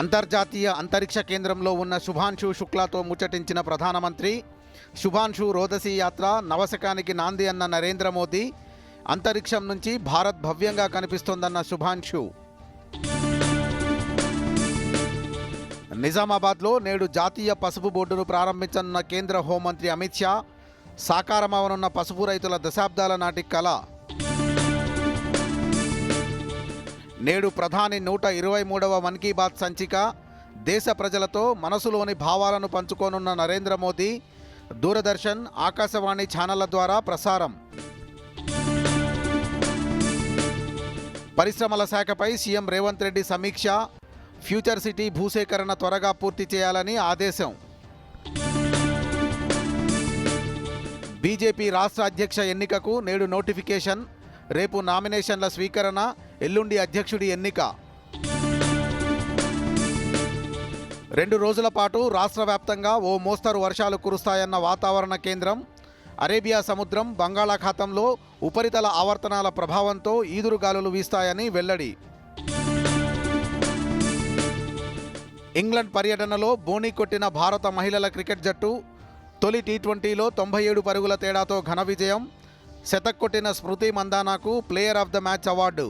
అంతర్జాతీయ అంతరిక్ష కేంద్రంలో ఉన్న శుభాంశు శుక్లాతో ముచ్చటించిన ప్రధానమంత్రి శుభాంశు రోదసీ యాత్ర నవశకానికి నాంది అన్న నరేంద్ర మోదీ అంతరిక్షం నుంచి భారత్ భవ్యంగా కనిపిస్తోందన్న శుభాంశు. నిజామాబాద్లో నేడు జాతీయ పసుపు బోర్డును ప్రారంభించనున్న కేంద్ర హోంమంత్రి అమిత్ షా సాకారమవనున్న పసుపు రైతుల దశాబ్దాల నాటి కళ నేడు ప్రధాని నూట ఇరవై మూడవ మన్ కీ బాత్ సంచిక దేశ ప్రజలతో మనసులోని భావాలను పంచుకోనున్న నరేంద్ర మోదీ దూరదర్శన్ ఆకాశవాణి ఛానళ్ళ ద్వారా ప్రసారం. పరిశ్రమల శాఖపై సీఎం రేవంత్ రెడ్డి సమీక్ష ఫ్యూచర్ సిటీ భూసేకరణ త్వరగా పూర్తి చేయాలని ఆదేశం. బీజేపీ రాష్ట్ర అధ్యక్ష ఎన్నికకు నేడు నోటిఫికేషన్ రేపు నామినేషన్ల స్వీకరణ ఎల్లుండి అధ్యక్షుడి ఎన్నిక. రెండు రోజుల పాటు రాష్ట్ర వ్యాప్తంగా ఓ మోస్తరు వర్షాలు కురుస్తాయన్న వాతావరణ కేంద్రం అరేబియా సముద్రం బంగాళాఖాతంలో ఉపరితల ఆవర్తనాల ప్రభావంతో ఈదురుగాలులు వీస్తాయని వెల్లడి. ఇంగ్లండ్ పర్యటనలో బోణీ కొట్టిన భారత మహిళల క్రికెట్ జట్టు తొలి టీ ట్వంటీలో తొంభై ఏడు పరుగుల తేడాతో ఘన విజయం శతక్ కొట్టిన Smriti మందానాకు player of the match award.